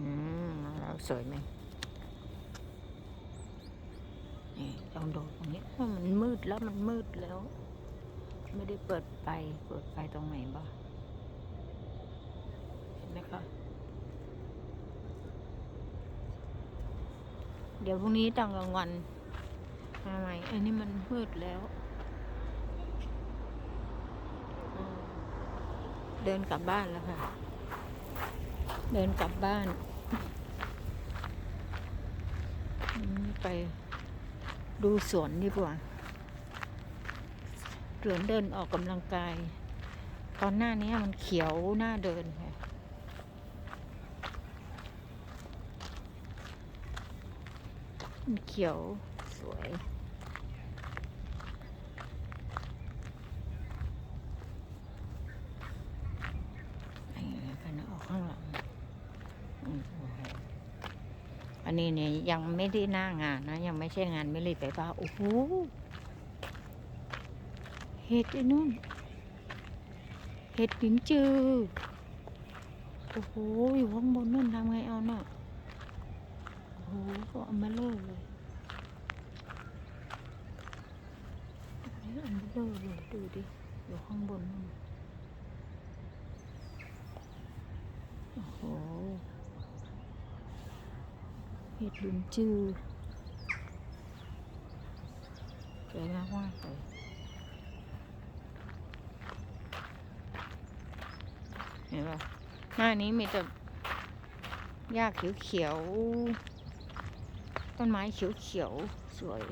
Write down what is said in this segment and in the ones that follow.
มแล้วสวยไหมนี่ลองดูตรงนี้มันมืดแล้วมันมืดแล้ว ไม่ได้เปิดไฟเปิดไฟตรงไหนบ้างเห็นไหมคะเดี๋ยวพรุ่งนี้ตอนกลางวันมาใหม่อันนี้มันมืดแล้ว เดินกลับบ้านแล้วค่ะ เดินกลับบ้าน ไปดูสวนดีกว่าสวนเดินออกกำลังกาย ตอนหน้านี้มันเขียวหน้าเดินค่ะมันเขียวสวย นี่กันออกข้างหลังอืม อันนี้เนี่ยยังไม่ได้หน้างานนะ ยังไม่ใช่งานไม่รีบไปฟ้าโอ้โหเห็ดไอ้นู่นเห็ดลินจือโอ้โหอยู่ข้างบนนู่นทำไงเอาเน่ะโอ้โหก็เอามาเลยเลยอันนี้อันเบลอเลยดูดิอยู่ข้างบนนู่นโอ้โห เห็ดลินจือสวยมากมากเลยเห็นป่ะหน้านี้มีแต่หญ้าเขียวๆ ต้นไม้เขียวๆ สวย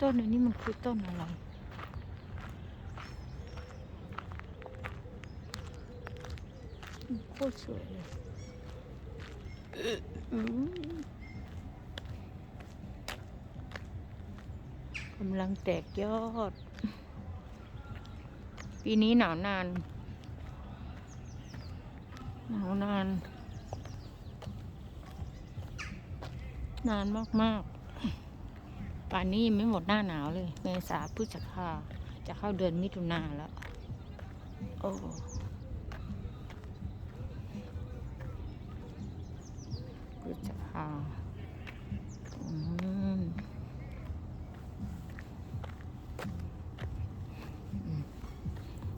ต้นอันนี้มันคือต้นอะไรโคตรสวยเลยอืม กำลังแตกยอด ปีนี้หนาวนาน หนาวนาน นานมากๆ ป่านนี้ยังไม่หมดหน้าหนาวเลย เมษาพฤษภาจะเข้าเดือนมิถุนาแล้ว โอ้พฤษภาอืมอืม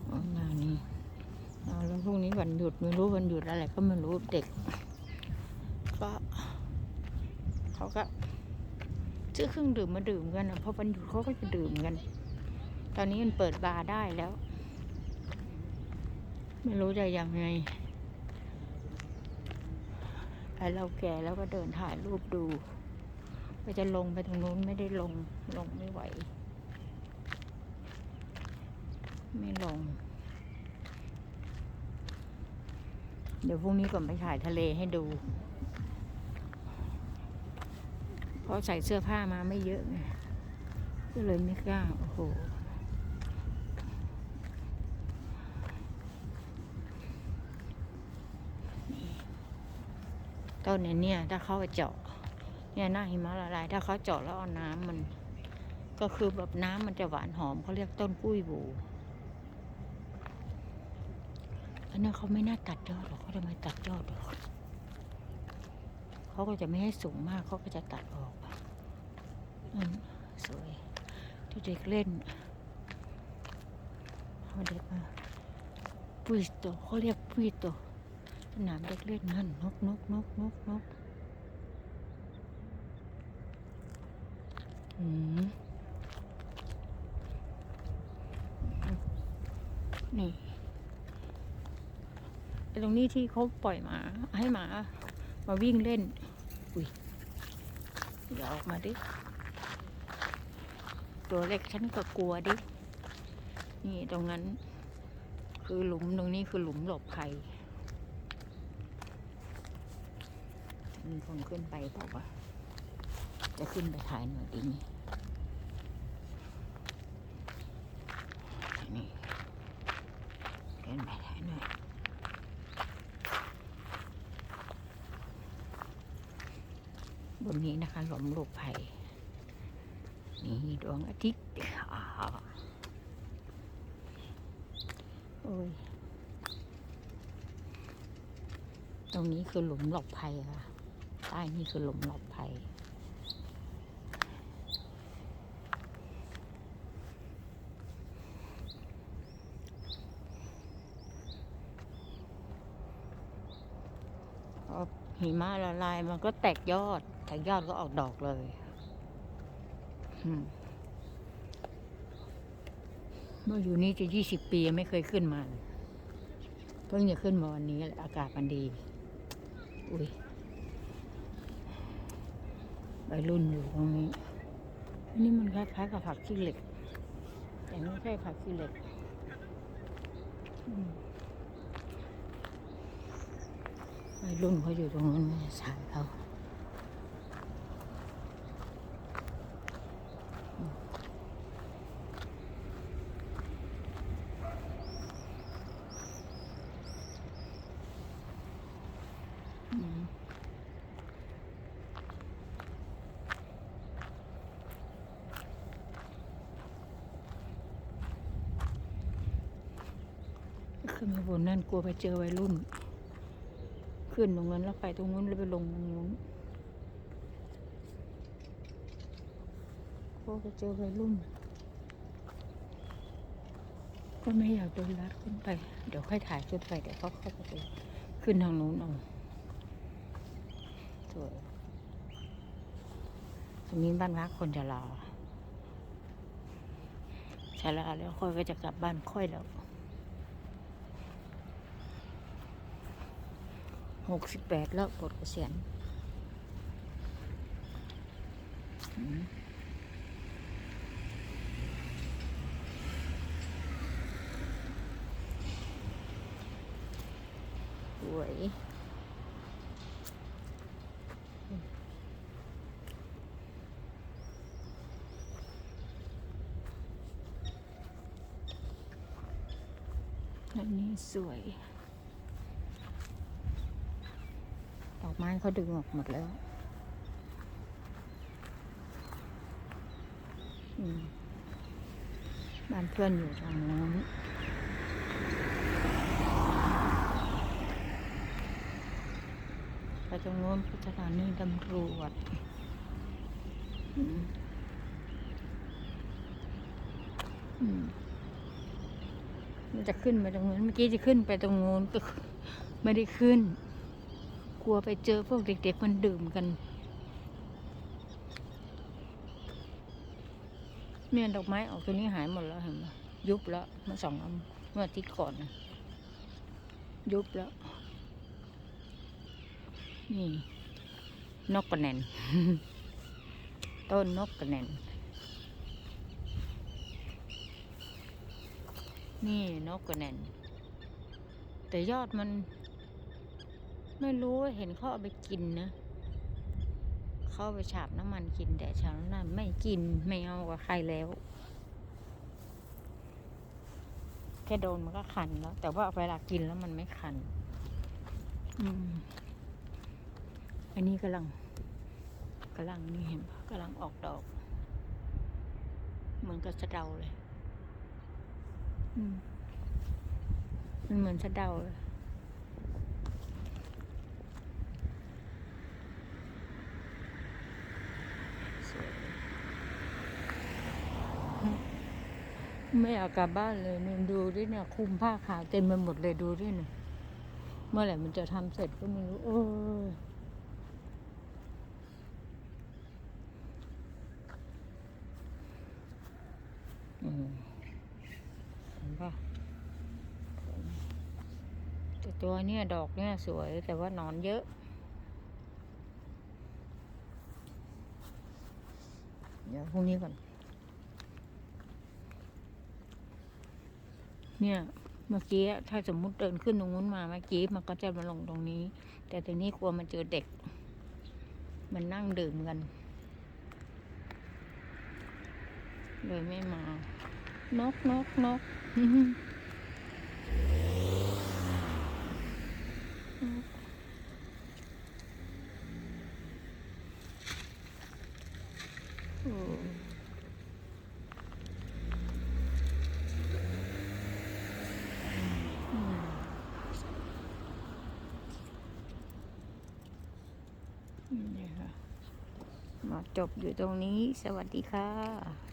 เอางานนี้เอาแล้วพรุ่งนี้วันหยุด ไม่รู้วันหยุดอะไรก็ไม่รู้เด็ก ก็เขาก็ซื้อเครื่องดื่มมาดื่มกันนะเพราะวันหยุดเขาก็จะดื่มกัน ตอนนี้มันเปิดบาร์ได้แล้ว ไม่รู้จะยังไงไอเราแก่แล้วก็เดินถ่ายรูปดูก็จะลงไปตรงนู้นไม่ได้ลงลงไม่ไหว ไม่ลง เดี๋ยวพรุ่งนี้ก่อนไปถ่ายทะเลให้ดู เพราะใส่เสื้อผ้ามาไม่เยอะไงก็เลยไม่กล้า โอ้โห ต้นเนี่ย ถ้าเขาไปเจาะ เนี่ยหน้าหิมะละลาย ถ้าเขาเจาะแล้วเอาน้ำมัน ก็คือแบบน้ำมันจะหวานหอมเขาเรียกต้นกุ้ยบูอั นนั้นเขาไม่น่าตัดยอดหรอกเขาทำไมตัดยอดหรอกเขาก็จะไม่ให้สูงมากเขาก็จะตัดออกอืมสวยที่เด็กเล่นเขาเด็กมาปุยโตเขาเรียกปุยโตสนามเด็กเล่นนั่นนกนกนกนกนกอืมนี่ ตรงนี้ที่เขาปล่อยหมา ให้หมา มาวิ่งเล่น อุ้ยอย่าออกมาดิ ตัวเล็กฉันก็กลัวดิ นี่ตรงนั้น คือหลุมตรงนี้คือหลุมหลบภัยมีคนขึ้นไปบอกว่า จะขึ้นไปถ่ายหน่อยดีนี่นี่ขึ้นไปถ่ายห น่อยบนนี้นะคะหลมหลบภัยนี่ดวงอาทิตย์อ่าโอ้ยตรรงนี้คือหลุมหลบภัยค่ะใต้นี่คือหลุมหลบภัย พอ หิมะละลายมันก็แตกยอด แตกยอดก็ออกดอกเลยเมื่ออยู่นี่จะยี่สิบปีไม่เคยขึ้นมาเลยเพิ่งจะขึ้นมาวันนี้แหละอากาศมันดี อุ้ยใบรุ่นอยู่ตรงนี้นนี้มันคล้ายๆกับผักขี้เหล็ก แต่ไม่ใช่ผักขี้เหล็ก อืม ใบรุ่นเขาอยู่ตรงนั้นไม่ได้สายเขาขึ้นไปบนนั่นกลัวไปเจอวัยรุ่น ขึ้นตรงนั้นแล้วไปตรงนู้นแล้วไปลงตรงนู้นกลัวไปเจอวัยรุ่น ก็ไม่อยากโดนลัดขึ้นไป เดี๋ยวค่อยถ่ายขึ้นไปเดี๋ยวเขาเข้าไปขึ้นทางนู้นเอาสวยตรงนี้บ้านพักคนจะรอใชะลาแล้วค่อยก็จะกลับบ้านค่อยแล้ว หกสิบแปดแล้วปลดเกษียณอืมสวยอันนี้สวย ดอกไม้เขาดึงออกหมดแล้วบ้านเพื่อนอยู่ตรงนู้นไปตรงนู้นคือสถานีตำรวจมันจะขึ้นไปตรงนู้น เมื่อกี้จะขึ้นไปตรงนู้น ไม่ได้ขึ้น กลัวไปเจอพวกเด็กๆมันดื่มกันเนี่ยดอกไม้ออกตัวนี้หายหมดแล้วเห็นไหมยุบแล้วเมื่อสองเมื่ออาทิตย์ก่อนนะยุบแล้ว นี่ นกกระแนนต้นนกกระแนนนี่นกกระแนนแต่ยอดมัน ไม่รู้ว่าเห็นเขาเอาไปกินนะเขาไปฉาบน้ำมันกิน แต่ชาวนั้นไม่กินไม่เอากับใครแล้ว แค่โดนมันก็คันแล้ว แต่ว่าเวลากินแล้วมันไม่คัน อืม อันนี้กำลังกำลังนี่เห็นปะกำลังออกดอก เหมือนกับสะเดาเลย อืม มันเหมือนสะเดาเลย ไม่อยากกลับบ้านเลยเนี่ยดูดิเนี่ยคุมผ้าขาวเต็มไปหมดเลยดูดิเนี่ยเมื่อไหร่มันจะทำเสร็จก็ไม่รู้เอออืมเห็นปะแต่ตัวเนี่ยดอกเนี่ยสวยแต่ว่านอนเยอะ เดี๋ยวพรุ่งนี้ก่อน เนี่ยเมื่อกี้ถ้าสมมุติเดินขึ้นตรงนู้นมาเมื่อกี้มันก็จะมาลงตรงนี้ แต่ตรงนี้กลัวมันเจอเด็ก มันนั่งดื่มกันเลยไม่มานกนกนก นี่ค่ะมาจบอยู่ตรงนี้สวัสดีค่ะ